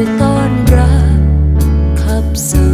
ธอต้อนรับขับส